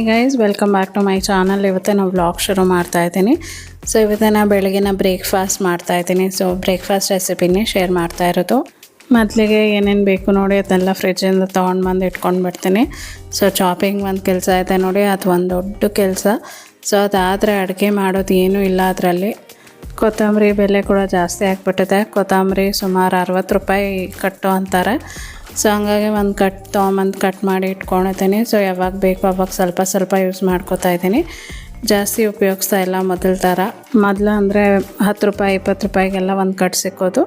Hi guys welcome back to my channel ಇವತ್ತೇ ನಾವು blog ಶುರು ಮಾಡ್ತಾ ಇದ್ದೀನಿ. ಸೊ ಇವತ್ತೇ ನಾನು ಬೆಳಗಿನ ಬ್ರೇಕ್ಫಾಸ್ಟ್ ಮಾಡ್ತಾ ಇದ್ದೀನಿ. ಸೊ ಬ್ರೇಕ್ಫಾಸ್ಟ್ ರೆಸಿಪಿನೇ ಶೇರ್ ಮಾಡ್ತಾ ಇರೋದು. ಮೊದಲಿಗೆ ಏನೇನು ಬೇಕು ನೋಡಿ ಅದನ್ನೆಲ್ಲ ಫ್ರಿಜ್ಜಿಂದ ತೊಗೊಂಡು ಬಂದು ಇಟ್ಕೊಂಡು ಬಿಡ್ತೀನಿ. ಸೊ ಚಾಪಿಂಗ್ ಒಂದು ಕೆಲಸ ಇದೆ ನೋಡಿ, ಅದು ಒಂದು ದೊಡ್ಡ ಕೆಲಸ. ಸೊ ಅದಾದರೆ ಅಡುಗೆ ಮಾಡೋದು ಏನೂ ಇಲ್ಲ ಅದರಲ್ಲಿ. ಕೊತ್ತಂಬರಿ ಬೆಲೆ ಕೂಡ ಜಾಸ್ತಿ ಆಗಿಬಿಟ್ಟಿದೆ. ಕೊತ್ತಂಬರಿ ಸುಮಾರು ಅರವತ್ತು ರೂಪಾಯಿ ಕಟ್ಟು ಅಂತಾರೆ. ಸೊ ಹಂಗಾಗಿ ಒಂದು ಕಟ್ ತೊಗೊಂಬಂದು ಕಟ್ ಮಾಡಿ ಇಟ್ಕೊಳತೀನಿ ಸೊ ಯಾವಾಗ ಬೇಕು ಅವಾಗ ಸ್ವಲ್ಪ ಸ್ವಲ್ಪ ಯೂಸ್ ಮಾಡ್ಕೋತಾ ಇದ್ದೀನಿ. ಜಾಸ್ತಿ ಉಪಯೋಗಿಸ್ತಾ ಇಲ್ಲ ಮೊದಲ ಥರ ಮೊದಲು ಅಂದರೆ ಹತ್ತು ರೂಪಾಯಿ, ಇಪ್ಪತ್ತು ರೂಪಾಯಿಗೆಲ್ಲ ಒಂದು ಕಟ್ ಸಿಕ್ಕೋದು.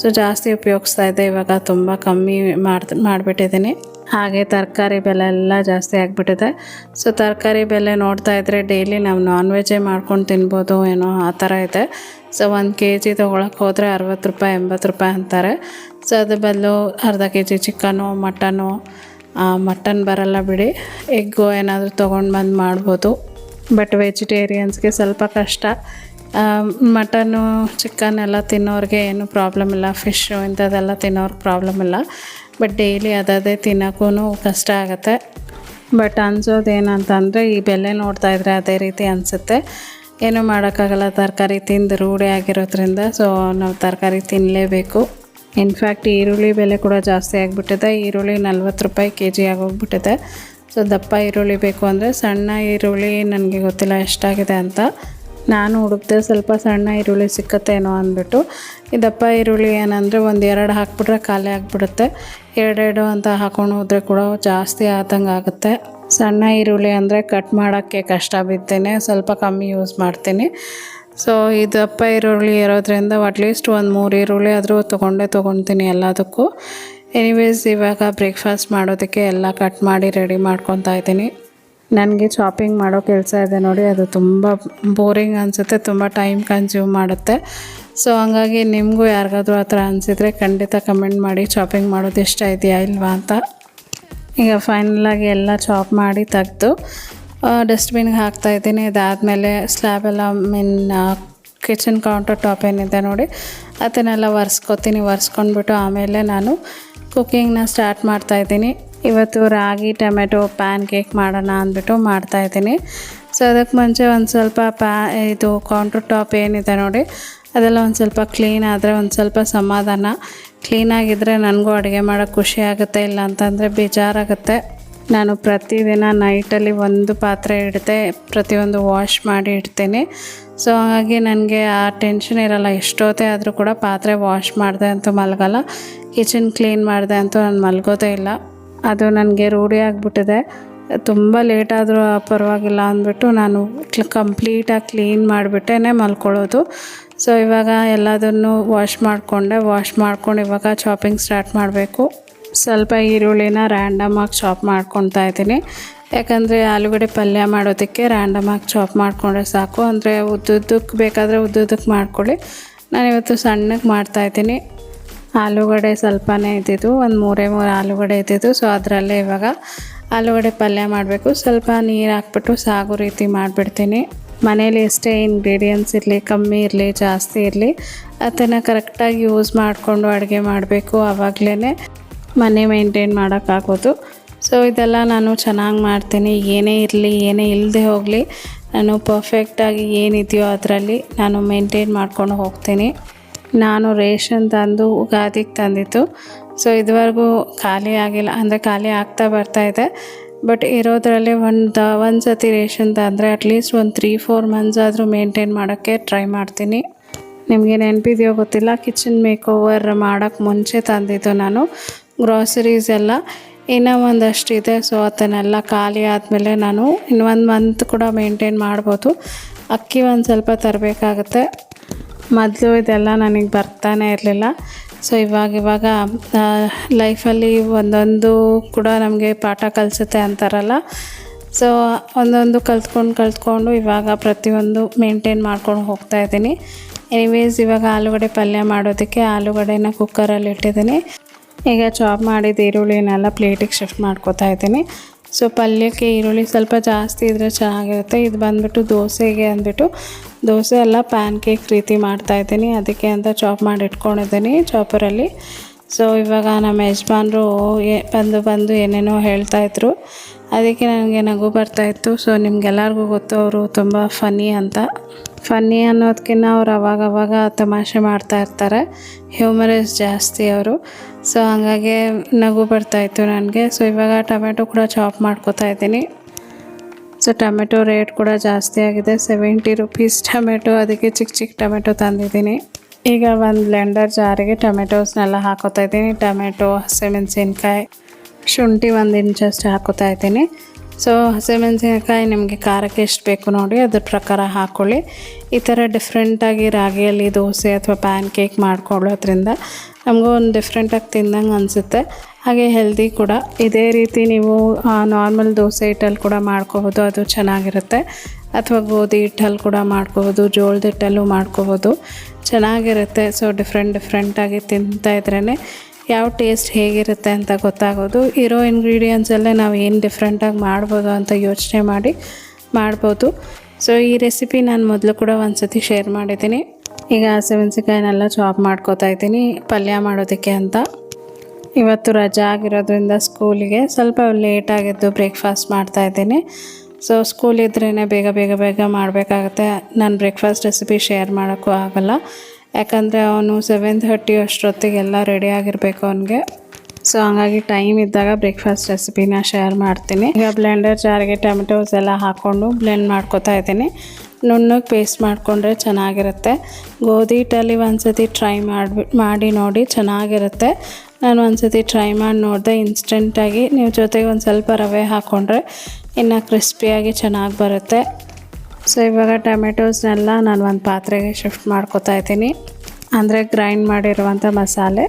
ಸೊ ಜಾಸ್ತಿ ಉಪಯೋಗಿಸ್ತಾ ಇದ್ದೆ. ಇವಾಗ ತುಂಬ ಕಮ್ಮಿ ಮಾಡಿ ಮಾಡಿಬಿಟ್ಟಿದ್ದೀನಿ. ಹಾಗೆ ತರಕಾರಿ ಬೆಲೆ ಎಲ್ಲ ಜಾಸ್ತಿ ಆಗಿಬಿಟ್ಟಿದೆ. ಸೊ ತರಕಾರಿ ಬೆಲೆ ನೋಡ್ತಾ ಇದ್ದರೆ ಡೈಲಿ ನಾವು ನಾನ್ ವೆಜ್ಜೇ ಮಾಡ್ಕೊಂಡು ತಿನ್ಬೋದು ಏನೋ ಆ ಥರ ಇದೆ. ಸೊ ಒಂದು ಕೆ ಜಿ ತೊಗೊಳಕ್ಕೆ ಹೋದರೆ ಅರವತ್ತು ರೂಪಾಯಿ, ಎಂಬತ್ತು ರೂಪಾಯಿ ಅಂತಾರೆ. ಸೊ ಅದ್ರ ಬದಲು ಅರ್ಧ K G chicken mutton mutton ಬರಲ್ಲ ಬಿಡಿ. ಎಗ್ಗು ಏನಾದರೂ ತೊಗೊಂಡು ಬಂದು ಮಾಡ್ಬೋದು. ಬಟ್ ವೆಜಿಟೇರಿಯನ್ಸ್ಗೆ ಸ್ವಲ್ಪ ಕಷ್ಟ. ಮಟನ್ನು ಚಿಕನ್ ಎಲ್ಲ ತಿನ್ನೋರಿಗೆ ಏನು ಪ್ರಾಬ್ಲಮ್ ಇಲ್ಲ. ಫಿಶ್ಶು ಇಂಥದ್ದೆಲ್ಲ ತಿನ್ನೋರ್ಗೆ ಪ್ರಾಬ್ಲಮ್ ಇಲ್ಲ. ಬಟ್ ಡೈಲಿ ಅದೇ ತಿನ್ನೋಕ್ಕೂ ಕಷ್ಟ ಆಗುತ್ತೆ. ಬಟ್ ಅನ್ಸೋದೇನಂತಂದರೆ ಈ ಬೆಲೆ ನೋಡ್ತಾ ಇದ್ರೆ ಅದೇ ರೀತಿ ಅನಿಸುತ್ತೆ. ಏನೂ ಮಾಡೋಕ್ಕಾಗಲ್ಲ, ತರಕಾರಿ ತಿಂದು ರೂಢಿ ಆಗಿರೋದ್ರಿಂದ ಸೊ ನಾವು ತರಕಾರಿ ತಿನ್ನಲೇಬೇಕು ಇನ್ಫ್ಯಾಕ್ಟ್ ಈರುಳ್ಳಿ ಬೆಲೆ ಕೂಡ ಜಾಸ್ತಿ ಆಗಿಬಿಟ್ಟಿದೆ. ಈರುಳ್ಳಿ ನಲ್ವತ್ತು ರೂಪಾಯಿ ಕೆ ಜಿ ಆಗೋಗ್ಬಿಟ್ಟಿದೆ. ಸೊ ದಪ್ಪ ಈರುಳ್ಳಿ ಬೇಕು ಅಂದರೆ ಸಣ್ಣ ಈರುಳ್ಳಿ ನನಗೆ ಗೊತ್ತಿಲ್ಲ ಎಷ್ಟಾಗಿದೆ ಅಂತ. ನಾನು ಹುಡುಕ್ದೆ ಸ್ವಲ್ಪ ಸಣ್ಣ ಈರುಳ್ಳಿ ಸಿಕ್ಕತ್ತೇನೋ ಅಂದ್ಬಿಟ್ಟು ಈ ದಪ್ಪ ಈರುಳ್ಳಿ ಏನಂದರೆ ಒಂದು ಎರಡು ಹಾಕ್ಬಿಟ್ರೆ ಖಾಲಿ ಆಗಿಬಿಡುತ್ತೆ. ಎರಡೆರಡು ಅಂತ ಹಾಕೊಂಡು ಹೋದರೆ ಕೂಡ ಜಾಸ್ತಿ ಆದಂಗೆ ಆಗುತ್ತೆ. ಸಣ್ಣ ಈರುಳ್ಳಿ ಅಂದರೆ ಕಟ್ ಮಾಡೋಕ್ಕೆ ಕಷ್ಟ ಬಿದ್ದೇನೆ ಸ್ವಲ್ಪ ಕಮ್ಮಿ ಯೂಸ್ ಮಾಡ್ತೀನಿ. ಸೊ ಈ ದಪ್ಪ ಈರುಳ್ಳಿ ಇರೋದ್ರಿಂದ ಅಟ್ಲೀಸ್ಟ್ ಒಂದು ಮೂರು ಈರುಳ್ಳಿ ಆದರೂ ತೊಗೊಂಡೇ ತೊಗೊತೀನಿ ಎಲ್ಲದಕ್ಕೂ. ಎನಿವೇಸ್ ಇವಾಗ ಬ್ರೇಕ್ಫಾಸ್ಟ್ ಮಾಡೋದಕ್ಕೆ ಎಲ್ಲ ಕಟ್ ಮಾಡಿ ರೆಡಿ ಮಾಡ್ಕೊತಾ ಇದ್ದೀನಿ. ನನಗೆ ಶಾಪಿಂಗ್ ಮಾಡೋ ಕೆಲಸ ಇದೆ ನೋಡಿ, ಅದು ತುಂಬ ಬೋರಿಂಗ್ ಅನಿಸುತ್ತೆ, ತುಂಬ ಟೈಮ್ ಕನ್ಸ್ಯೂಮ್ ಮಾಡುತ್ತೆ. ಸೊ ಹಂಗಾಗಿ ನಿಮಗೂ ಯಾರಿಗಾದ್ರೂ ಆ ಥರ ಅನಿಸಿದರೆ ಖಂಡಿತ ಕಮೆಂಟ್ ಮಾಡಿ ಶಾಪಿಂಗ್ ಮಾಡೋದು ಇಷ್ಟ ಇದೆಯಾ ಇಲ್ವಾ ಅಂತ. ಈಗ ಫೈನಲಾಗಿ ಎಲ್ಲ ಚಾಪ್ ಮಾಡಿ ತೆಗೆದು ಡಸ್ಟ್ಬಿನ್ಗೆ ಹಾಕ್ತಾ ಇದ್ದೀನಿ. ಸ್ಲ್ಯಾಬ್ ಎಲ್ಲ ಮೀನ್ ಕಿಚನ್ ಕೌಂಟರ್ ಟಾಪ್ ಏನಿದೆ ನೋಡಿ, ಅದನ್ನೆಲ್ಲ ಒರೆಸ್ಕೊತೀನಿ, ಒರೆಸ್ಕೊಂಡ್ಬಿಟ್ಟು ಆಮೇಲೆ ನಾನು ಕುಕ್ಕಿಂಗ್ನ ಸ್ಟಾರ್ಟ್ ಮಾಡ್ತಾಯಿದ್ದೀನಿ ಇವತ್ತು ರಾಗಿ, ಟೊಮೆಟೊ ಪ್ಯಾನ್ ಕೇಕ್ ಮಾಡೋಣ ಅಂದ್ಬಿಟ್ಟು ಮಾಡ್ತಾಯಿದ್ದೀನಿ ಸೊ ಅದಕ್ಕೆ ಮುಂಚೆ ಒಂದು ಸ್ವಲ್ಪ ಪ್ಯಾ, ಇದು ಕೌಂಟರ್ ಟಾಪ್ ಏನಿದೆ ನೋಡಿ, ಅದೆಲ್ಲ ಒಂದು ಸ್ವಲ್ಪ ಕ್ಲೀನ್ ಆದರೆ ಒಂದು ಸ್ವಲ್ಪ ಸಮಾಧಾನ. ಕ್ಲೀನಾಗಿದ್ದರೆ ನನಗೂ ಅಡುಗೆ ಮಾಡೋಕ್ಕೆ ಖುಷಿ ಆಗುತ್ತೆ ಇಲ್ಲ ಅಂತಂದರೆ ಬೇಜಾರಾಗುತ್ತೆ. ನಾನು ಪ್ರತಿದಿನ ನೈಟಲ್ಲಿ ಒಂದು ಪಾತ್ರೆ ಇಡ್ತೆ, ಪ್ರತಿಯೊಂದು ವಾಶ್ ಮಾಡಿ ಇಡ್ತೀನಿ. ಸೊ ಹಾಗಾಗಿ ನನಗೆ ಆ ಟೆನ್ಷನ್ ಇರಲ್ಲ, ಎಷ್ಟೊತ್ತೇ ಆದರೂ ಕೂಡ ಪಾತ್ರೆ ವಾಶ್ ಮಾಡಿದೆ ಅಂತೂ ಮಲಗಲ್ಲ. ಕಿಚನ್ ಕ್ಲೀನ್ ಮಾಡಿದೆ ಅಂತೂ ನಾನು ಮಲಗೋದೇ ಇಲ್ಲ. ಅದು ನನಗೆ ರೂಢಿ ಆಗಿಬಿಟ್ಟಿದೆ. ತುಂಬ ಲೇಟ್ ಆದರೂ ಪರವಾಗಿಲ್ಲ ಅಂದ್ಬಿಟ್ಟು ನಾನು ಕಂಪ್ಲೀಟಾಗಿ ಕ್ಲೀನ್ ಮಾಡಿಬಿಟ್ಟೇ ಮಲ್ಕೊಳ್ಳೋದು. ಸೊ ಇವಾಗ ಎಲ್ಲದನ್ನು ವಾಶ್ ಮಾಡಿಕೊಂಡೆ. ವಾಶ್ ಮಾಡ್ಕೊಂಡು ಇವಾಗ ಚಾಪಿಂಗ್ ಸ್ಟಾರ್ಟ್ ಮಾಡಬೇಕು. ಸ್ವಲ್ಪ ಈರುಳ್ಳಿನ ರ್ಯಾಂಡಮಾಗಿ ಚಾಪ್ ಮಾಡ್ಕೊತಾ ಇದ್ದೀನಿ. ಯಾಕಂದರೆ ಆಲೂಗಡ್ಡೆ ಪಲ್ಯ ಮಾಡೋದಕ್ಕೆ ರ್ಯಾಂಡಮಾಗಿ ಚಾಪ್ ಮಾಡಿಕೊಂಡ್ರೆ ಸಾಕು. ಅಂದರೆ ಉದ್ದುದ್ದಕ್ಕೆ ಬೇಕಾದರೆ ಉದ್ದುದ್ದಕ್ಕೆ ಮಾಡ್ಕೊಳ್ಳಿ. ನಾನಿವತ್ತು ಸಣ್ಣಗೆ ಮಾಡ್ತಾಯಿದ್ದೀನಿ ಆಲೂಗಡ್ಡೆ ಸ್ವಲ್ಪನೇ ಇದ್ದಿದ್ದು, ಒಂದು ಮೂರೇ ಮೂರು ಆಲೂಗಡೆ ಇದ್ದಿದ್ದು. ಸೊ ಅದರಲ್ಲೇ ಇವಾಗ ಆಲೂಗಡೆ ಪಲ್ಯ ಮಾಡಬೇಕು. ಸ್ವಲ್ಪ ನೀರು ಹಾಕ್ಬಿಟ್ಟು ಸಾಗು ರೀತಿ ಮಾಡಿಬಿಡ್ತೀನಿ. ಮನೇಲಿ ಎಷ್ಟೇ ಇಂಗ್ರೀಡಿಯೆಂಟ್ಸ್ ಇರಲಿ, ಕಮ್ಮಿ ಇರಲಿ, ಜಾಸ್ತಿ ಇರಲಿ, ಅದನ್ನು ಕರೆಕ್ಟಾಗಿ ಯೂಸ್ ಮಾಡಿಕೊಂಡು ಅಡುಗೆ ಮಾಡಬೇಕು. ಆವಾಗಲೇ ಮನೆ ಮೇಂಟೈನ್ ಮಾಡೋಕ್ಕಾಗೋದು. ಸೊ ಇದೆಲ್ಲ ನಾನು ಚೆನ್ನಾಗಿ ಮಾಡ್ತೀನಿ. ಏನೇ ಇರಲಿ, ಏನೇ ಇಲ್ಲದೆ ಹೋಗಲಿ, ನಾನು ಪರ್ಫೆಕ್ಟಾಗಿ ಏನಿದೆಯೋ ಅದರಲ್ಲಿ ನಾನು ಮೇಂಟೈನ್ ಮಾಡ್ಕೊಂಡು ಹೋಗ್ತೀನಿ. ನಾನು ರೇಷನ್ ತಂದು ಉಗಾದಿಗೆ ತಂದಿತ್ತು. ಸೊ ಇದುವರೆಗೂ ಖಾಲಿ ಆಗಿಲ್ಲ. ಅಂದರೆ ಖಾಲಿ ಆಗ್ತಾ ಬರ್ತಾ ಇದೆ. ಬಟ್ ಇರೋದರಲ್ಲಿ ಒಂದು ಒಂದು ಸತಿ ರೇಷನ್ ತಂದರೆ ಅಟ್ಲೀಸ್ಟ್ ಒಂದು ತ್ರೀ ಫೋರ್ ಮಂತ್ಸ್ ಆದರೂ ಮೇಂಟೈನ್ ಮಾಡೋಕ್ಕೆ ಟ್ರೈ ಮಾಡ್ತೀನಿ. ನಿಮಗೆ ನೆನಪಿದೆಯೋ ಗೊತ್ತಿಲ್ಲ. ಕಿಚನ್ ಮೇಕ್ ಓವರ್ ಮಾಡೋಕ್ಕೆ ಮುಂಚೆ ತಂದಿದ್ದು ನಾನು. ಗ್ರಾಸರೀಸ್ ಎಲ್ಲ ಇನ್ನೂ ಒಂದಷ್ಟು ಇದೆ. ಸೊ ಅದನ್ನೆಲ್ಲ ಖಾಲಿ ಆದಮೇಲೆ ನಾನು ಇನ್ನು ಒಂದು ಮಂತ್ ಕೂಡ ಮೇಂಟೈನ್ ಮಾಡ್ಬೋದು. ಅಕ್ಕಿ ಒಂದು ಸ್ವಲ್ಪ ತರಬೇಕಾಗತ್ತೆ. ಮೊದಲು ಇದೆಲ್ಲ ನನಗೆ ಬರ್ತಾನೆ ಇರಲಿಲ್ಲ. ಸೊ ಇವಾಗ ಇವಾಗ ಲೈಫಲ್ಲಿ ಒಂದೊಂದು ಕೂಡ ನಮಗೆ ಪಾಠ ಕಲಿಸುತ್ತೆ ಅಂತಾರಲ್ಲ. ಸೊ ಒಂದೊಂದು ಕಲ್ತ್ಕೊಂಡು ಕಲ್ತ್ಕೊಂಡು ಇವಾಗ ಪ್ರತಿಯೊಂದು ಮೇಂಟೈನ್ ಮಾಡ್ಕೊಂಡು ಹೋಗ್ತಾ ಇದ್ದೀನಿ. ಎನಿವೇಸ್ ಇವಾಗ ಆಲೂಗಡೆ ಪಲ್ಯ ಮಾಡೋದಕ್ಕೆ ಆಲೂಗಡೆನ ಕುಕ್ಕರಲ್ಲಿ ಇಟ್ಟಿದ್ದೀನಿ. ಈಗ ಚಾಪ್ ಮಾಡಿದ ಈರುಳ್ಳಿನೆಲ್ಲ ಪ್ಲೇಟಿಗೆ ಶಿಫ್ಟ್ ಮಾಡ್ಕೋತಾ ಇದ್ದೀನಿ. ಸೊ ಪಲ್ಯಕ್ಕೆ ಈರುಳ್ಳಿ ಸ್ವಲ್ಪ ಜಾಸ್ತಿ ಇದ್ದರೆ ಚೆನ್ನಾಗಿರುತ್ತೆ. ಇದು ಬಂದುಬಿಟ್ಟು ದೋಸೆಗೆ ಅಂದ್ಬಿಟ್ಟು ದೋಸೆ ಎಲ್ಲ ಪ್ಯಾನ್ ಕೇಕ್ ರೀತಿ ಮಾಡ್ತಾಯಿದ್ದೀನಿ ಅದಕ್ಕೆ ಅಂತ ಚಾಪ್ ಮಾಡಿ ಇಟ್ಕೊಂಡಿದ್ದೀನಿ ಚಾಪರಲ್ಲಿ. ಸೊ ಇವಾಗ ನಮ್ಮ ಯಜಮಾನರು ಬಂದು ಬಂದು ಏನೇನೋ ಹೇಳ್ತಾಯಿದ್ರು ಅದಕ್ಕೆ ನನಗೆ ನಗು ಬರ್ತಾಯಿತ್ತು ಸೊ ನಿಮ್ಗೆಲ್ಲರಿಗೂ ಗೊತ್ತು, ಅವರು ತುಂಬ ಫನ್ನಿ ಅಂತ. ಫನ್ನಿ ಅನ್ನೋದಕ್ಕಿಂತ ಅವ್ರು ಅವಾಗವಾಗ ಅವಾಗ ತಮಾಷೆ ಮಾಡ್ತಾ ಇರ್ತಾರೆ. ಹ್ಯೂಮರಸ್ ಜಾಸ್ತಿ ಅವರು. ಸೊ ಹಾಗಾಗಿ ನಗು ಬರ್ತಾಯಿತ್ತು ನನಗೆ. ಸೊ ಇವಾಗ ಟೊಮೆಟೊ ಕೂಡ ಚಾಪ್ ಮಾಡ್ಕೋತಾ ಇದ್ದೀನಿ. ಸೊ ಟೊಮೆಟೊ ರೇಟ್ ಕೂಡ ಜಾಸ್ತಿ ಆಗಿದೆ. ಸೆವೆಂಟಿ ರುಪೀಸ್ ಟೊಮೆಟೊ ಅದಕ್ಕೆ ಚಿಕ್ಕ ಚಿಕ್ಕ ಟೊಮೆಟೊ ತಂದಿದ್ದೀನಿ. ಈಗ ಒಂದು ಬ್ಲೆಂಡರ್ ಜಾರಿಗೆ ಟೊಮೆಟೊಸ್ನೆಲ್ಲ ಹಾಕೋತಾ ಇದ್ದೀನಿ. ಟೊಮೆಟೊ ಹಸಿಮೆಣಸಿನ್ಕಾಯಿ, ಶುಂಠಿ ಒಂದು ಇಂಚಷ್ಟು ಹಾಕೋತಾ ಇದ್ದೀನಿ. ಸೊ ಹಸಿಮೆಣಸಿನಕಾಯಿ ನಿಮಗೆ ಖಾರಕ್ಕೆ ಎಷ್ಟು ಬೇಕು ನೋಡಿ ಅದ್ರ ಪ್ರಕಾರ ಹಾಕ್ಕೊಳ್ಳಿ ಈ ಥರ ಡಿಫ್ರೆಂಟಾಗಿ ರಾಗಿಯಲ್ಲಿ ದೋಸೆ ಅಥವಾ ಪ್ಯಾನ್ ಕೇಕ್ ಮಾಡ್ಕೊಳ್ಳೋದ್ರಿಂದ ನಮಗೂ ಒಂದು ಡಿಫ್ರೆಂಟಾಗಿ ತಿಂದಂಗೆ ಅನಿಸುತ್ತೆ. ಹಾಗೆ ಹೆಲ್ದಿ ಕೂಡ. ಇದೇ ರೀತಿ ನೀವು ನಾರ್ಮಲ್ ದೋಸೆ ಹಿಟ್ಟಲ್ಲಿ ಕೂಡ ಮಾಡ್ಕೋಬೋದು, ಅದು ಚೆನ್ನಾಗಿರುತ್ತೆ. ಅಥವಾ ಗೋಧಿ ಹಿಟ್ಟಲ್ಲಿ ಕೂಡ ಮಾಡ್ಕೋಬೋದು, ಜೋಳದ ಹಿಟ್ಟಲ್ಲೂ ಮಾಡ್ಕೋಬೋದು. ಚೆನ್ನಾಗಿರುತ್ತೆ. ಸೊ ಡಿಫ್ರೆಂಟ್ ಡಿಫ್ರೆಂಟಾಗಿ ತಿಂತಾ ಇದ್ರೇ ಯಾವ ಟೇಸ್ಟ್ ಹೇಗಿರುತ್ತೆ ಅಂತ ಗೊತ್ತಾಗೋದು. ಇರೋ ಇಂಗ್ರೀಡಿಯೆಂಟ್ಸಲ್ಲೇ ನಾವು ಏನು ಡಿಫ್ರೆಂಟಾಗಿ ಮಾಡ್ಬೋದು ಅಂತ ಯೋಚನೆ ಮಾಡಿ ಮಾಡ್ಬೋದು. ಸೊ ಈ ರೆಸಿಪಿ ನಾನು ಮೊದಲು ಕೂಡ ಒಂದು ಸತಿ ಶೇರ್ ಮಾಡಿದ್ದೀನಿ. ಈಗ ಹಸಿಮೆಣಸಿಕಾಯಿನೆಲ್ಲ ಚಾಪ್ ಮಾಡ್ಕೋತಾ ಇದ್ದೀನಿ. ಪಲ್ಯ ಮಾಡೋದಕ್ಕೆ ಅಂತ. ಇವತ್ತು ರಜಾ ಆಗಿರೋದ್ರಿಂದ ಸ್ಕೂಲಿಗೆ ಸ್ವಲ್ಪ ಲೇಟ್ ಆಗಿದ್ದು ಬ್ರೇಕ್ಫಾಸ್ಟ್ ಮಾಡ್ತಾ ಇದ್ದೀನಿ. ಸೊ ಸ್ಕೂಲ್ ಇದ್ರೇ ಬೇಗ ಬೇಗ ಬೇಗ ಮಾಡಬೇಕಾಗತ್ತೆ. ನಾನು ಬ್ರೇಕ್ಫಾಸ್ಟ್ ರೆಸಿಪಿ ಶೇರ್ ಮಾಡೋಕ್ಕೂ ಆಗಲ್ಲ. ಯಾಕಂದರೆ ಅವನು ಸೆವೆನ್ ಥರ್ಟಿ ಅಷ್ಟೊತ್ತಿಗೆಲ್ಲ ರೆಡಿ ಆಗಿರಬೇಕು ಅವನಿಗೆ. ಸೊ ಹಾಗಾಗಿ ಟೈಮ್ ಇದ್ದಾಗ ಬ್ರೇಕ್ಫಾಸ್ಟ್ ರೆಸಿಪಿನ ಶೇರ್ ಮಾಡ್ತೀನಿ. ಈಗ ಬ್ಲೆಂಡರ್ ಜಾರಿಗೆ ಟೊಮೆಟೊಸ್ ಎಲ್ಲ ಹಾಕ್ಕೊಂಡು ಬ್ಲೆಂಡ್ ಮಾಡ್ಕೊತಾ ಇದ್ದೀನಿ. ನುಣ್ಣಗೆ ಪೇಸ್ಟ್ ಮಾಡಿಕೊಂಡ್ರೆ ಚೆನ್ನಾಗಿರುತ್ತೆ. ಗೋಧಿ ಹಿಟ್ಟಲ್ಲಿ ಒಂದ್ಸತಿ ಟ್ರೈ ಮಾಡಿಬಿಟ್ಟು ಮಾಡಿ ನೋಡಿ ಚೆನ್ನಾಗಿರುತ್ತೆ. ನಾನು ಒಂದ್ಸತಿ ಟ್ರೈ ಮಾಡಿ ನೋಡಿದೆ ಇನ್ಸ್ಟೆಂಟಾಗಿ ನೀವು ಜೊತೆಗೆ ಒಂದು ಸ್ವಲ್ಪ ರವೆ ಹಾಕ್ಕೊಂಡ್ರೆ ಇನ್ನು ಕ್ರಿಸ್ಪಿಯಾಗಿ ಚೆನ್ನಾಗಿ ಬರುತ್ತೆ. ಸೊ ಇವಾಗ ಟೊಮೆಟೋಸ್ನೆಲ್ಲ ನಾನು ಒಂದು ಪಾತ್ರೆಗೆ ಶಿಫ್ಟ್ ಮಾಡ್ಕೊತಾ ಇದ್ದೀನಿ. ಅಂದರೆ ಗ್ರೈಂಡ್ ಮಾಡಿರುವಂಥ ಮಸಾಲೆ.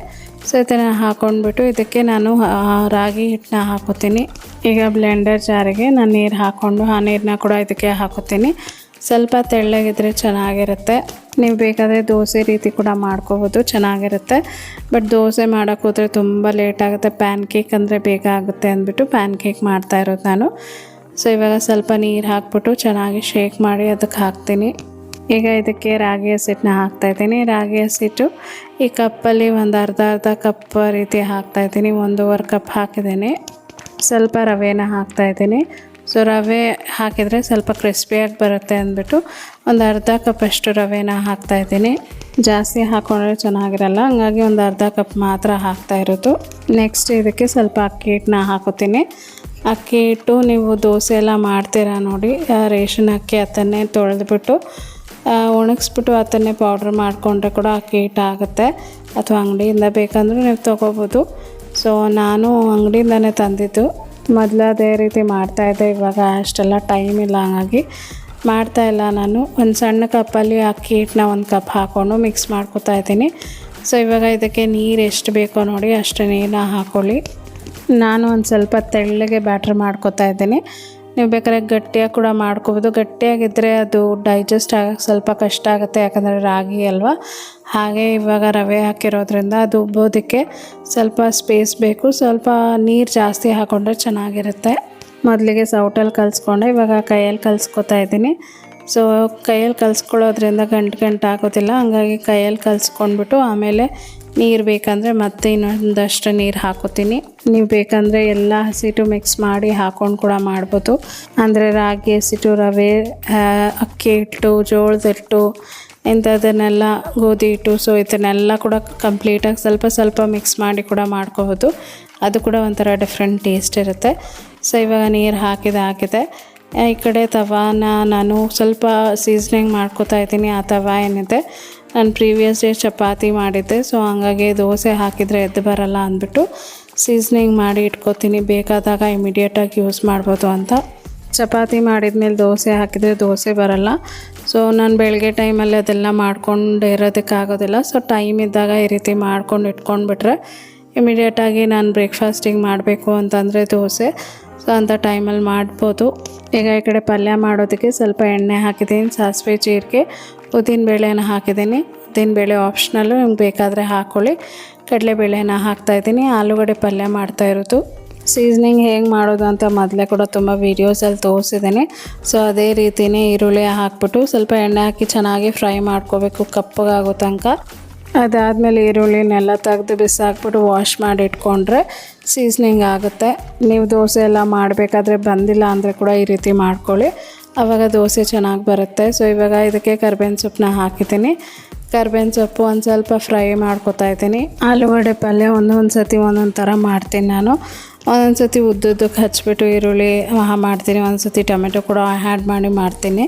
ಸೊ ಇದನ್ನು ಹಾಕೊಂಡ್ಬಿಟ್ಟು ಇದಕ್ಕೆ ನಾನು ರಾಗಿ ಹಿಟ್ಟನ್ನ ಹಾಕೋತೀನಿ. ಈಗ ಬ್ಲೆಂಡರ್ ಜಾರಿಗೆ ನಾನು ನೀರು ಹಾಕ್ಕೊಂಡು ಆ ನೀರನ್ನ ಕೂಡ ಇದಕ್ಕೆ ಹಾಕೋತೀನಿ. ಸ್ವಲ್ಪ ತೆಳ್ಳಗಿದ್ರೆ ಚೆನ್ನಾಗಿರುತ್ತೆ. ನೀವು ಬೇಕಾದರೆ ದೋಸೆ ರೀತಿ ಕೂಡ ಮಾಡ್ಕೋಬೋದು, ಚೆನ್ನಾಗಿರುತ್ತೆ. ಬಟ್ ದೋಸೆ ಮಾಡೋಕ್ಕೆ ಹೋದರೆ ತುಂಬ ಲೇಟ್ ಆಗುತ್ತೆ. ಪ್ಯಾನ್ ಕೇಕ್ ಅಂದರೆ ಬೇಗ ಆಗುತ್ತೆ ಅಂದ್ಬಿಟ್ಟು ಪ್ಯಾನ್ ಕೇಕ್ ಮಾಡ್ತಾ ಇರೋದು ನಾನು. ಸೊ ಇವಾಗ ಸ್ವಲ್ಪ ನೀರು ಹಾಕ್ಬಿಟ್ಟು ಚೆನ್ನಾಗಿ ಶೇಕ್ ಮಾಡಿ ಅದಕ್ಕೆ ಹಾಕ್ತೀನಿ. ಈಗ ಇದಕ್ಕೆ ರಾಗಿ ಹಸಿಟ್ಟನ್ನ ಹಾಕ್ತಾಯಿದ್ದೀನಿ ರಾಗಿ ಹಸಿಟ್ಟು ಈ ಕಪ್ಪಲ್ಲಿ ಒಂದು ಅರ್ಧ ಅರ್ಧ ಕಪ್ ರೀತಿ ಹಾಕ್ತಾಯಿದ್ದೀನಿ ಒಂದೂವರೆ ಕಪ್ ಹಾಕಿದ್ದೀನಿ. ಸ್ವಲ್ಪ ರವೆನ ಹಾಕ್ತಾಯಿದ್ದೀನಿ ಸೊ ರವೆ ಹಾಕಿದರೆ ಸ್ವಲ್ಪ ಕ್ರಿಸ್ಪಿಯಾಗಿ ಬರುತ್ತೆ ಅಂದ್ಬಿಟ್ಟು ಒಂದು ಅರ್ಧ ಕಪ್ಪಷ್ಟು ರವೆನ ಹಾಕ್ತಾಯಿದ್ದೀನಿ ಜಾಸ್ತಿ ಹಾಕ್ಕೊಂಡ್ರೆ ಚೆನ್ನಾಗಿರಲ್ಲ. ಹಂಗಾಗಿ ಒಂದು ಅರ್ಧ ಕಪ್ ಮಾತ್ರ ಹಾಕ್ತಾ ಇರೋದು. ನೆಕ್ಸ್ಟ್ ಇದಕ್ಕೆ ಸ್ವಲ್ಪ ಅಕ್ಕಿ ಹಿಟ್ಟನ್ನ ಹಾಕೋತೀನಿ ಅಕ್ಕಿ ಇಟ್ಟು ನೀವು ದೋಸೆ ಎಲ್ಲ ಮಾಡ್ತೀರಾ ನೋಡಿ ರೇಷನ್ ಅಕ್ಕಿ ಅದನ್ನೇ ತೊಳೆದ್ಬಿಟ್ಟು ಒಣಗಿಸ್ಬಿಟ್ಟು ಅದನ್ನೇ ಪೌಡ್ರ್ ಮಾಡಿಕೊಂಡ್ರೆ ಕೂಡ ಅಕ್ಕಿ ಹಿಟ್ಟು ಆಗುತ್ತೆ. ಅಥವಾ ಅಂಗಡಿಯಿಂದ ಬೇಕಂದ್ರೂ ನೀವು ತೊಗೋಬೋದು. ಸೊ ನಾನು ಅಂಗಡಿಯಿಂದನೇ ತಂದಿದ್ದು. ಮೊದಲು ಅದೇ ರೀತಿ ಮಾಡ್ತಾಯಿದ್ದೆ ಇವಾಗ ಅಷ್ಟೆಲ್ಲ ಟೈಮ್ ಇಲ್ಲ, ಹಾಗಾಗಿ ಮಾಡ್ತಾ ಇಲ್ಲ ನಾನು. ಒಂದು ಸಣ್ಣ ಕಪ್ಪಲ್ಲಿ ಅಕ್ಕಿ ಹಿಟ್ಟನ್ನ ಒಂದು ಕಪ್ ಹಾಕ್ಕೊಂಡು ಮಿಕ್ಸ್ ಮಾಡ್ಕೊತಾ ಇದ್ದೀನಿ. ಸೊ ಇವಾಗ ಇದಕ್ಕೆ ನೀರು ಎಷ್ಟು ಬೇಕೋ ನೋಡಿ, ಅಷ್ಟು ನೀರನ್ನ ಹಾಕ್ಕೊಳ್ಳಿ ನಾನು ಒಂದು ಸ್ವಲ್ಪ ತೆಳ್ಳಗೆ ಬ್ಯಾಟ್ರ್ ಮಾಡ್ಕೋತಾ ಇದ್ದೀನಿ. ನೀವು ಬೇಕಾದ್ರೆ ಗಟ್ಟಿಯಾಗಿ ಕೂಡ ಮಾಡ್ಕೋಬೋದು. ಗಟ್ಟಿಯಾಗಿದ್ದರೆ ಅದು ಡೈಜೆಸ್ಟ್ ಆಗೋಕ್ಕೆ ಸ್ವಲ್ಪ ಕಷ್ಟ ಆಗುತ್ತೆ, ಯಾಕಂದರೆ ರಾಗಿ ಅಲ್ವಾ? ಹಾಗೆ ಇವಾಗ ರವೆ ಹಾಕಿರೋದ್ರಿಂದ ಅದು ಉಬ್ಬೋದಕ್ಕೆ ಸ್ವಲ್ಪ ಸ್ಪೇಸ್ ಬೇಕು. ಸ್ವಲ್ಪ ನೀರು ಜಾಸ್ತಿ ಹಾಕ್ಕೊಂಡ್ರೆ ಚೆನ್ನಾಗಿರುತ್ತೆ. ಮೊದಲಿಗೆ ಸೌಟಲ್ಲಿ ಕಲಿಸ್ಕೊಂಡೆ, ಇವಾಗ ಕೈಯಲ್ಲಿ ಕಲಿಸ್ಕೊತಾ ಇದ್ದೀನಿ. ಸೊ ಕೈಯಲ್ಲಿ ಕಲಿಸ್ಕೊಳ್ಳೋದ್ರಿಂದ ಗಂಟು ಗಂಟು ಆಗೋದಿಲ್ಲ. ಹಂಗಾಗಿ ಕೈಯಲ್ಲಿ ಕಲಿಸ್ಕೊಂಡ್ಬಿಟ್ಟು ಆಮೇಲೆ ನೀರು ಬೇಕಂದರೆ ಮತ್ತೆ ಇನ್ನೊಂದಷ್ಟು ನೀರು ಹಾಕೋತೀನಿ. ನೀವು ಬೇಕಂದರೆ ಎಲ್ಲ ಹಸಿಟ್ಟು ಮಿಕ್ಸ್ ಮಾಡಿ ಹಾಕೊಂಡು ಕೂಡ ಮಾಡ್ಬೋದು. ಅಂದರೆ ರಾಗಿ, ಹಸಿಟ್ಟು, ರವೆ ಅಕ್ಕಿ ಹಿಟ್ಟು, ಜೋಳದ ಹಿಟ್ಟು ಇಂಥದ್ದನ್ನೆಲ್ಲ ಗೋಧಿ ಹಿಟ್ಟು ಸೊ ಇದನ್ನೆಲ್ಲ ಕೂಡ ಕಂಪ್ಲೀಟಾಗಿ ಸ್ವಲ್ಪ ಸ್ವಲ್ಪ ಮಿಕ್ಸ್ ಮಾಡಿ ಕೂಡ ಮಾಡ್ಕೋಬೋದು. ಅದು ಕೂಡ ಒಂಥರ ಡಿಫ್ರೆಂಟ್ ಟೇಸ್ಟ್ ಇರುತ್ತೆ. ಸೊ ಇವಾಗ ನೀರು ಹಾಕಿದೆ ಹಾಕಿದೆ ಈ ಕಡೆ ತವಾನ ನಾನು ಸ್ವಲ್ಪ ಸೀಸನಿಂಗ್ ಮಾಡ್ಕೋತಾ ಇದ್ದೀನಿ. ಆ ತವ ಏನಿದೆ? ನಾನು ಪ್ರೀವಿಯಸ್ ಡೇ ಚಪಾತಿ ಮಾಡಿದ್ದೆ. ಸೊ ಹಂಗಾಗಿ ದೋಸೆ ಹಾಕಿದರೆ ಎದ್ದು ಬರಲ್ಲ ಅಂದ್ಬಿಟ್ಟು ಸೀಸ್ನಿಂಗ್ ಮಾಡಿ ಇಟ್ಕೋತೀನಿ. ಬೇಕಾದಾಗ ಇಮಿಡಿಯೇಟಾಗಿ ಯೂಸ್ ಮಾಡ್ಬೋದು ಅಂತ. ಚಪಾತಿ ಮಾಡಿದ್ಮೇಲೆ ದೋಸೆ ಹಾಕಿದರೆ ದೋಸೆ ಬರಲ್ಲ. ಸೊ ನಾನು ಬೆಳಗ್ಗೆ ಟೈಮಲ್ಲಿ ಅದೆಲ್ಲ ಮಾಡ್ಕೊಂಡು ಇರೋದಕ್ಕಾಗೋದಿಲ್ಲ ಸೊ ಟೈಮ್ ಇದ್ದಾಗ ಈ ರೀತಿ ಮಾಡ್ಕೊಂಡು ಇಟ್ಕೊಂಡ್ಬಿಟ್ರೆ ಇಮಿಡಿಯೇಟಾಗಿ ನಾನು ಬ್ರೇಕ್ಫಾಸ್ಟಿಂಗ್ ಮಾಡಬೇಕು ಅಂತಂದರೆ ದೋಸೆ. ಸೊ ಅಂಥ ಟೈಮಲ್ಲಿ ಮಾಡ್ಬೋದು. ಈಗ ಈ ಕಡೆ ಪಲ್ಯ ಮಾಡೋದಕ್ಕೆ ಸ್ವಲ್ಪ ಎಣ್ಣೆ ಹಾಕಿದ್ದೀನಿ, ಸಾಸಿವೆ ಜೀರಿಗೆ ಉದ್ದಿನಬೇಳೆನ ಹಾಕಿದ್ದೀನಿ. ಉದ್ದಿನಬೇಳೆ ಆಪ್ಷನಲ್ಲು ನಿಮ್ಗೆ ಬೇಕಾದರೆ ಹಾಕ್ಕೊಳ್ಳಿ ಕಡಲೆಬೇಳೆನ ಹಾಕ್ತಾಯಿದ್ದೀನಿ ಆಲೂಗಡ್ಡೆ ಪಲ್ಯ ಮಾಡ್ತಾ ಇರೋದು. ಸೀಸ್ನಿಂಗ್ ಹೇಗೆ ಮಾಡೋದು ಅಂತ ಮೊದಲೇ ಕೂಡ ತುಂಬ ವೀಡಿಯೋಸಲ್ಲಿ ತೋರಿಸಿದ್ದೀನಿ. ಸೊ ಅದೇ ರೀತಿಯೇ ಈರುಳ್ಳಿ ಹಾಕ್ಬಿಟ್ಟು ಸ್ವಲ್ಪ ಎಣ್ಣೆ ಹಾಕಿ ಚೆನ್ನಾಗಿ ಫ್ರೈ ಮಾಡ್ಕೋಬೇಕು, ಕಪ್ಪಗಾಗೋ ತನಕ. ಅದಾದಮೇಲೆ ಈರುಳ್ಳಿನೆಲ್ಲ ತೆಗೆದು ಬಿಸಾಕ್ಬಿಟ್ಟು ವಾಶ್ ಮಾಡಿ ಇಟ್ಕೊಂಡ್ರೆ ಸೀಸ್ನಿಂಗ್ ಆಗುತ್ತೆ. ನೀವು ದೋಸೆ ಎಲ್ಲ ಮಾಡಬೇಕಾದ್ರೆ ಬಂದಿಲ್ಲ ಅಂದರೆ ಕೂಡ ಈ ರೀತಿ ಮಾಡ್ಕೊಳ್ಳಿ. ಆವಾಗ ದೋಸೆ ಚೆನ್ನಾಗಿ ಬರುತ್ತೆ. ಸೊ ಇವಾಗ ಇದಕ್ಕೆ ಕರ್ಬೇವಿನ ಸೊಪ್ಪನ್ನ ಹಾಕಿದ್ದೀನಿ. ಕರ್ಬೇವಿನ ಸೊಪ್ಪು ಒಂದು ಸ್ವಲ್ಪ ಫ್ರೈ ಮಾಡ್ಕೊತಾ ಇದ್ದೀನಿ. ಆಲೂಗಡ್ಡೆ ಪಲ್ಯ ಒಂದೊಂದು ಸತಿ ಒಂದೊಂದು ಥರ ಮಾಡ್ತೀನಿ ನಾನು. ಒಂದೊಂದು ಸತಿ ಉದ್ದುದ್ದಕ್ಕೆ ಹಚ್ಚಿಬಿಟ್ಟು ಈರುಳ್ಳಿ ಮಾಡ್ತೀನಿ. ಒಂದು ಸತಿ ಟೊಮೆಟೊ ಕೂಡ ಆ್ಯಡ್ ಮಾಡಿ ಮಾಡ್ತೀನಿ.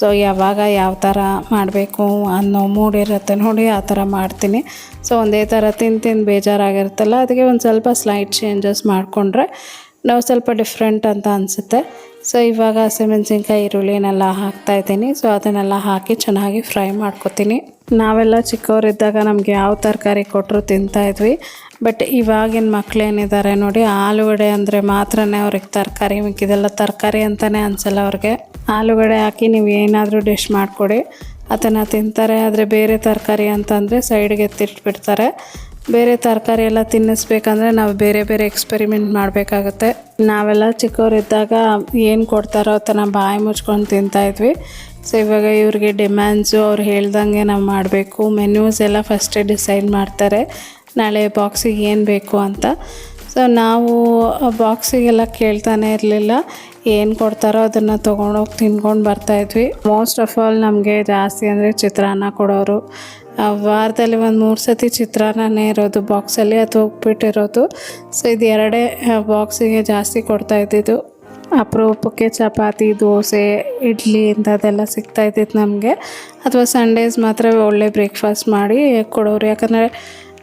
ಸೊ ಯಾವಾಗ ಯಾವ ಥರ ಮಾಡಬೇಕು ಅನ್ನೋ ಮೂಡಿರುತ್ತೆ ನೋಡಿ ಆ ಥರ ಮಾಡ್ತೀನಿ. ಸೊ ಒಂದೇ ಥರ ತಿಂದು ತಿಂದು ಬೇಜಾರಾಗಿರುತ್ತಲ್ಲ, ಅದಕ್ಕೆ ಒಂದು ಸ್ವಲ್ಪ ಸ್ಲೈಟ್ ಚೇಂಜಸ್ ಮಾಡಿಕೊಂಡ್ರೆ ನಾವು ಸ್ವಲ್ಪ ಡಿಫ್ರೆಂಟ್ ಅಂತ ಅನಿಸುತ್ತೆ. ಸೊ ಇವಾಗ ಹಸಿಮೆಣ್ಸಿನ್ಕಾಯಿ, ಈರುಳ್ಳಿನೆಲ್ಲ ಹಾಕ್ತಾ ಇದ್ದೀನಿ. ಸೊ ಅದನ್ನೆಲ್ಲ ಹಾಕಿ ಚೆನ್ನಾಗಿ ಫ್ರೈ ಮಾಡ್ಕೊತೀನಿ. ನಾವೆಲ್ಲ ಚಿಕ್ಕವರಿದ್ದಾಗ ನಮಗೆ ಯಾವ ತರಕಾರಿ ಕೊಟ್ಟರು ತಿಂತಾಯಿದ್ವಿ ಬಟ್ ಇವಾಗಿನ ಮಕ್ಕಳೇನಿದ್ದಾರೆ ನೋಡಿ ಆಲೂಗಡೆ ಅಂದರೆ ಮಾತ್ರನೇ ಅವ್ರಿಗೆ ತರಕಾರಿ ಮಿಕ್ಕಿದೆಲ್ಲ ತರಕಾರಿ ಅಂತಲೇ ಅನಿಸಲ್ಲ ಅವ್ರಿಗೆ. ಆಲೂಗಡೆ ಹಾಕಿ ನೀವು ಏನಾದರೂ ಡಿಶ್ ಮಾಡಿಕೊಡಿ. ಅದನ್ನು ತಿಂತಾರೆ, ಆದರೆ ಬೇರೆ ತರಕಾರಿ ಅಂತಂದರೆ ಸೈಡ್ಗೆ ಎತ್ತಿಟ್ಬಿಡ್ತಾರೆ. ಬೇರೆ ತರಕಾರಿ ಎಲ್ಲ ತಿನ್ನಿಸ್ಬೇಕಂದ್ರೆ ನಾವು ಬೇರೆ ಬೇರೆ ಎಕ್ಸ್ಪೆರಿಮೆಂಟ್ ಮಾಡಬೇಕಾಗುತ್ತೆ. ನಾವೆಲ್ಲ ಚಿಕ್ಕವರಿದ್ದಾಗ ಏನು ಕೊಡ್ತಾರೋ ಅದನ್ನು ಬಾಯಿ ಮುಚ್ಕೊಂಡು ತಿಂತಾಯಿದ್ವಿ ಸೊ ಇವಾಗ ಇವ್ರಿಗೆ ಡಿಮ್ಯಾಂಡ್ಸು ಅವ್ರು ಹೇಳ್ದಂಗೆ ನಾವು ಮಾಡಬೇಕು. ಮೆನ್ಯೂಸ್ ಎಲ್ಲ ಫಸ್ಟೇ ಡಿಸೈಡ್ ಮಾಡ್ತಾರೆ. ನಾಳೆ ಬಾಕ್ಸಿಗೆ ಏನು ಬೇಕು ಅಂತ. ಸೊ ನಾವು ಬಾಕ್ಸಿಗೆಲ್ಲ ಕೇಳ್ತಾನೆ ಇರಲಿಲ್ಲ. ಏನು ಕೊಡ್ತಾರೋ ಅದನ್ನು ತೊಗೊಂಡೋಗಿ ತಿನ್ಕೊಂಡು ಬರ್ತಾಯಿದ್ವಿ ಮೋಸ್ಟ್ ಆಫ್ ಆಲ್ ನಮಗೆ ಜಾಸ್ತಿ ಅಂದರೆ ಚಿತ್ರಾನ್ನ ಕೊಡೋರು. ವಾರದಲ್ಲಿ ಒಂದು ಮೂರು ಸತಿ ಚಿತ್ರಾನ್ನನೇ ಇರೋದು ಬಾಕ್ಸಲ್ಲಿ ಅಥವಾ ಉಪ್ಪಿಟ್ಟಿರೋದು. ಸೊ ಇದು ಎರಡೇ ಬಾಕ್ಸಿಗೆ ಜಾಸ್ತಿ ಕೊಡ್ತಾ ಇದ್ದಿದ್ದು. ಅಪರೂಪಕ್ಕೆ ಚಪಾತಿ, ದೋಸೆ, ಇಡ್ಲಿ ಇಂಥದ್ದೆಲ್ಲ ಸಿಗ್ತಾ ಇದ್ದಿತ್ತು ನಮಗೆ. ಅಥವಾ ಸಂಡೇಸ್ ಮಾತ್ರ ಒಳ್ಳೆ ಬ್ರೇಕ್ಫಾಸ್ಟ್ ಮಾಡಿ ಕೊಡೋರು. ಯಾಕಂದರೆ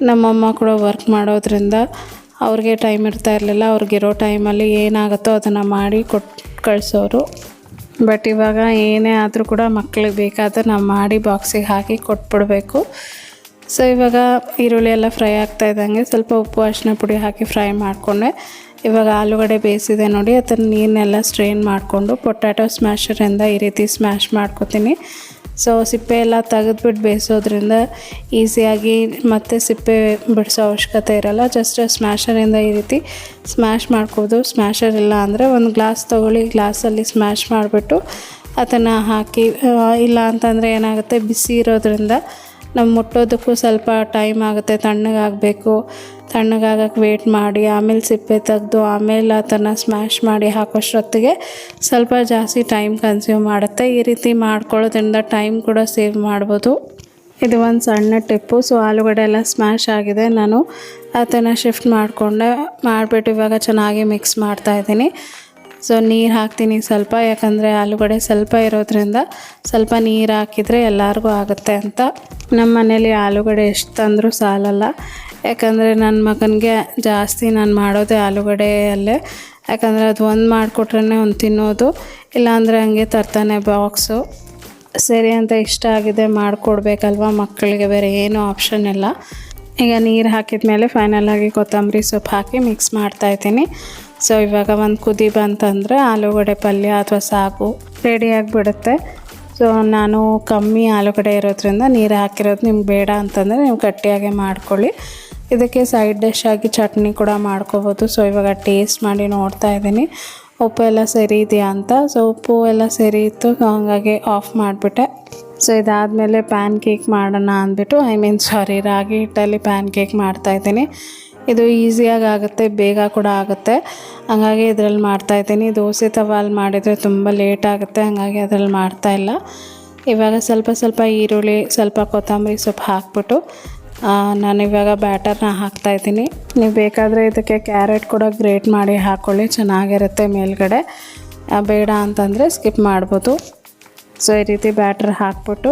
ನಮ್ಮಮ್ಮ ಕೂಡ ವರ್ಕ್ ಮಾಡೋದ್ರಿಂದ ಅವ್ರಿಗೆ ಟೈಮ್ ಇರ್ತಾ ಇರಲಿಲ್ಲ. ಅವ್ರಿಗಿರೋ ಟೈಮಲ್ಲಿ ಏನಾಗುತ್ತೋ ಅದನ್ನು ಮಾಡಿ ಕೊಟ್ಟು ಕಳಿಸೋರು. ಬಟ್ ಇವಾಗ ಏನೇ ಆದರೂ ಕೂಡ ಮಕ್ಕಳಿಗೆ ಬೇಕಾದ ನಾವು ಮಾಡಿ ಬಾಕ್ಸಿಗೆ ಹಾಕಿ ಕೊಟ್ಬಿಡಬೇಕು. ಸೊ ಇವಾಗ ಈರುಳ್ಳಿ ಎಲ್ಲ ಫ್ರೈ ಆಗ್ತಾ ಇದ್ದಂಗೆ ಸ್ವಲ್ಪ ಉಪ್ಪು ಅರಿಶಿನ ಪುಡಿ ಹಾಕಿ ಫ್ರೈ ಮಾಡಿಕೊಂಡೆ. ಇವಾಗ ಆಲೂಗಡೆ ಬೇಯಿಸಿದೆ ನೋಡಿ, ಅದನ್ನು ನೀರನ್ನೆಲ್ಲ ಸ್ಟ್ರೈನ್ ಮಾಡಿಕೊಂಡು ಪೊಟ್ಯಾಟೊ ಸ್ಮ್ಯಾಶರಿಂದ ಈ ರೀತಿ ಸ್ಮ್ಯಾಶ್ ಮಾಡ್ಕೊತೀನಿ. ಸೊ ಸಿಪ್ಪೆ ಎಲ್ಲ ತೆಗೆದ್ಬಿಟ್ಟು ಬೇಯಿಸೋದ್ರಿಂದ ಈಸಿಯಾಗಿ ಮತ್ತೆ ಸಿಪ್ಪೆ ಬಿಡಿಸೋ ಅವಶ್ಯಕತೆ ಇರಲ್ಲ. ಜಸ್ಟ್ ಸ್ಮ್ಯಾಷರಿಂದ ಈ ರೀತಿ ಸ್ಮ್ಯಾಶ್ ಮಾಡ್ಕೋದು ಸ್ಮ್ಯಾಷರ್ ಇಲ್ಲ ಅಂದರೆ ಒಂದು ಗ್ಲಾಸ್ ತೊಗೊಳ್ಳಿ ಗ್ಲಾಸಲ್ಲಿ ಸ್ಮ್ಯಾಶ್ ಮಾಡಿಬಿಟ್ಟು ಅದನ್ನು ಹಾಕಿ ಇಲ್ಲ ಅಂತಂದರೆ ಏನಾಗುತ್ತೆ, ಬಿಸಿ ಇರೋದ್ರಿಂದ ನಾವು ಮುಟ್ಟೋದಕ್ಕೂ ಸ್ವಲ್ಪ ಟೈಮ್ ಆಗುತ್ತೆ ತಣ್ಣಗಾಗಬೇಕು ತಣ್ಣಗಾಗಕ್ಕೆ ವೇಟ್ ಮಾಡಿ, ಆಮೇಲೆ ಸಿಪ್ಪೆ ತೆಗೆದು, ಆಮೇಲೆ ಅದನ್ನು ಸ್ಮ್ಯಾಶ್ ಮಾಡಿ ಹಾಕೋಷ್ಟೊತ್ತಿಗೆ ಸ್ವಲ್ಪ ಜಾಸ್ತಿ ಟೈಮ್ ಕನ್ಸ್ಯೂಮ್ ಮಾಡುತ್ತೆ. ಈ ರೀತಿ ಮಾಡ್ಕೊಳ್ಳೋದ್ರಿಂದ ಟೈಮ್ ಕೂಡ ಸೇವ್ ಮಾಡ್ಬೋದು. ಇದು ಒಂದು ಸಣ್ಣ ಟಿಪ್ಪು ಸೊ ಆಲೂಗಡ್ಡೆ ಎಲ್ಲ ಸ್ಮ್ಯಾಶ್ ಆಗಿದೆ. ನಾನು ಅದನ್ನು ಶಿಫ್ಟ್ ಮಾಡಿಕೊಂಡೆ. ಮಾಡಿಬಿಟ್ಟು ಇವಾಗ ಚೆನ್ನಾಗಿ ಮಿಕ್ಸ್ ಮಾಡ್ತಾಯಿದ್ದೀನಿ ಸೊ ನೀರು ಹಾಕ್ತೀನಿ ಸ್ವಲ್ಪ, ಯಾಕಂದರೆ ಆಲೂಗಡೆ ಸ್ವಲ್ಪ ಇರೋದ್ರಿಂದ ಸ್ವಲ್ಪ ನೀರು ಹಾಕಿದರೆ ಎಲ್ಲರಿಗೂ ಆಗುತ್ತೆ ಅಂತ. ನಮ್ಮ ಮನೇಲಿ ಆಲೂಗಡೆ ಎಷ್ಟು ತಂದರೂ ಸಾಲಲ್ಲ. ಯಾಕಂದರೆ ನನ್ನ ಮಗನಿಗೆ ಜಾಸ್ತಿ ನಾನು ಮಾಡೋದೇ ಅಲ್ಲೇ. ಯಾಕಂದರೆ ಅದು ಒಂದು ಮಾಡಿಕೊಟ್ರೇ ಒಂದು ತಿನ್ನೋದು, ಇಲ್ಲಾಂದರೆ ಹಂಗೆ ತರ್ತಾನೆ ಬಾಕ್ಸು. ಸರಿ ಅಂತ ಇಷ್ಟ ಆಗಿದೆ ಮಾಡಿಕೊಡ್ಬೇಕಲ್ವ ಮಕ್ಕಳಿಗೆ, ಬೇರೆ ಏನೂ ಆಪ್ಷನ್ ಇಲ್ಲ. ಈಗ ನೀರು ಹಾಕಿದ ಮೇಲೆ ಫೈನಲಾಗಿ ಕೊತ್ತಂಬರಿ ಸೊಪ್ಪು ಹಾಕಿ ಮಿಕ್ಸ್ ಮಾಡ್ತಾಯಿದ್ದೀನಿ ಸೊ ಇವಾಗ ಒಂದು ಕುದಿ ಬಂತಂದರೆ ಆಲೂಗಡೆ ಪಲ್ಯ ಅಥವಾ ಸಾಗು ರೆಡಿಯಾಗಿಬಿಡುತ್ತೆ ಸೊ ನಾನು ಕಮ್ಮಿ ಆಲೂಗಡೆ ಇರೋದ್ರಿಂದ ನೀರು ಹಾಕಿರೋದು ನಿಮ್ಗೆ ಬೇಡ ಅಂತಂದರೆ ನೀವು ಗಟ್ಟಿಯಾಗೆ ಮಾಡ್ಕೊಳ್ಳಿ. ಇದಕ್ಕೆ ಸೈಡ್ ಡಿಶ್ ಆಗಿ ಚಟ್ನಿ ಕೂಡ ಮಾಡ್ಕೋಬೋದು. ಸೊ ಇವಾಗ ಟೇಸ್ಟ್ ಮಾಡಿ ನೋಡ್ತಾ ಇದ್ದೀನಿ. ಉಪ್ಪು ಎಲ್ಲ ಸರಿ ಇದೆಯಾ ಅಂತ? ಸೊ ಉಪ್ಪು ಎಲ್ಲ ಸರಿ ಇತ್ತು ಹಂಗಾಗಿ ಆಫ್ ಮಾಡಿಬಿಟ್ಟೆ. ಸೊ ಇದಾದಮೇಲೆ ಪ್ಯಾನ್ ಕೇಕ್ ಮಾಡೋಣ ಅಂದ್ಬಿಟ್ಟು ಐ ಮೀನ್ ಸಾರಿ ರಾಗಿ ಹಿಟ್ಟಲ್ಲಿ ಪ್ಯಾನ್ ಕೇಕ್ ಮಾಡ್ತಾಯಿದ್ದೀನಿ ಇದು ಈಸಿಯಾಗಿ ಆಗುತ್ತೆ, ಬೇಗ ಕೂಡ ಆಗುತ್ತೆ. ಹಾಗಾಗಿ ಇದರಲ್ಲಿ ಮಾಡ್ತಾಯಿದ್ದೀನಿ ದೋಸೆ ತವಾಲ್ ಮಾಡಿದರೆ ತುಂಬ ಲೇಟ್ ಆಗುತ್ತೆ, ಹಾಗಾಗಿ ಅದರಲ್ಲಿ ಮಾಡ್ತಾಯಿಲ್ಲ ಇವಾಗ ಸ್ವಲ್ಪ ಸ್ವಲ್ಪ ಈರುಳ್ಳಿ, ಸ್ವಲ್ಪ ಕೊತ್ತಂಬರಿ ಸೊಪ್ಪು ಹಾಕ್ಬಿಟ್ಟು ನಾನು ಇವಾಗ ಬ್ಯಾಟರ್ನ ಹಾಕ್ತಾಯಿದ್ದೀನಿ ನೀವು ಬೇಕಾದರೆ ಇದಕ್ಕೆ ಕ್ಯಾರೆಟ್ ಕೂಡ ಗ್ರೇಟ್ ಮಾಡಿ ಹಾಕ್ಕೊಳ್ಳಿ ಚೆನ್ನಾಗಿರುತ್ತೆ ಮೇಲ್ಗಡೆ. ಬೇಡ ಅಂತಂದರೆ ಸ್ಕಿಪ್ ಮಾಡ್ಬೋದು. ಸೊ ಈ ರೀತಿ ಬ್ಯಾಟ್ರ್ ಹಾಕ್ಬಿಟ್ಟು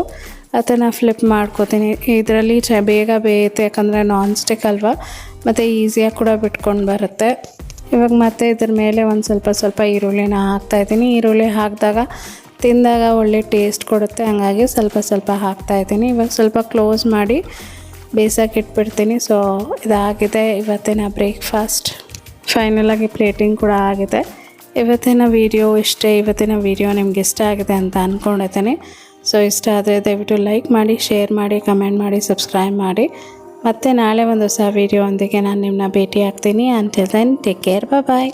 ಅದನ್ನು ಫ್ಲಿಪ್ ಮಾಡ್ಕೋತೀನಿ. ಇದರಲ್ಲಿ ಚ, ಬೇಗ ಬೇಯುತ್ತೆ ಯಾಕಂದರೆ ನಾನ್ ಸ್ಟಿಕ್ ಅಲ್ವಾ? ಮತ್ತು ಈಸಿಯಾಗಿ ಕೂಡ ಬಿಟ್ಕೊಂಡು ಬರುತ್ತೆ. ಇವಾಗ ಮತ್ತೆ ಇದ್ರ ಮೇಲೆ ಒಂದು ಸ್ವಲ್ಪ ಸ್ವಲ್ಪ ಈರುಳ್ಳಿನ ಹಾಕ್ತಾಯಿದ್ದೀನಿ ಈರುಳ್ಳಿ ಹಾಕಿದಾಗ ತಿಂದಾಗ ಒಳ್ಳೆ ಟೇಸ್ಟ್ ಕೊಡುತ್ತೆ. ಹಾಗಾಗಿ ಸ್ವಲ್ಪ ಸ್ವಲ್ಪ ಹಾಕ್ತಾಯಿದ್ದೀನಿ ಇವಾಗ ಸ್ವಲ್ಪ ಕ್ಲೋಸ್ ಮಾಡಿ ಬೇಯಿಸೋಕೆ ಇಟ್ಬಿಡ್ತೀನಿ. ಸೊ ಇದಾಗಿದೆ. ಇವತ್ತಿನ ಬ್ರೇಕ್ಫಾಸ್ಟ್ ಫೈನಲಾಗಿ ಪ್ಲೇಟಿಂಗ್ ಕೂಡ ಆಗಿದೆ. ಇವತ್ತಿನ ವಿಡಿಯೋ ಇಷ್ಟೇ. ಇವತ್ತಿನ ವಿಡಿಯೋ ನಿಮ್ಗೆ ಇಷ್ಟ ಆಗಿದೆ ಅಂತ ಅಂದ್ಕೊಂಡಿದ್ದೀನಿ ಸೊ ಇಷ್ಟ ಆದರೆ ದಯವಿಟ್ಟು ಲೈಕ್ ಮಾಡಿ, ಶೇರ್ ಮಾಡಿ, ಕಮೆಂಟ್ ಮಾಡಿ, ಸಬ್ಸ್ಕ್ರೈಬ್ ಮಾಡಿ. ಮತ್ತು ನಾಳೆ ಒಂದು ಹೊಸ ವೀಡಿಯೋ ಒಂದಿಗೆ ನಾನು ನಿಮ್ಮನ್ನ ಭೇಟಿ ಆಗ್ತೀನಿ until then take care bye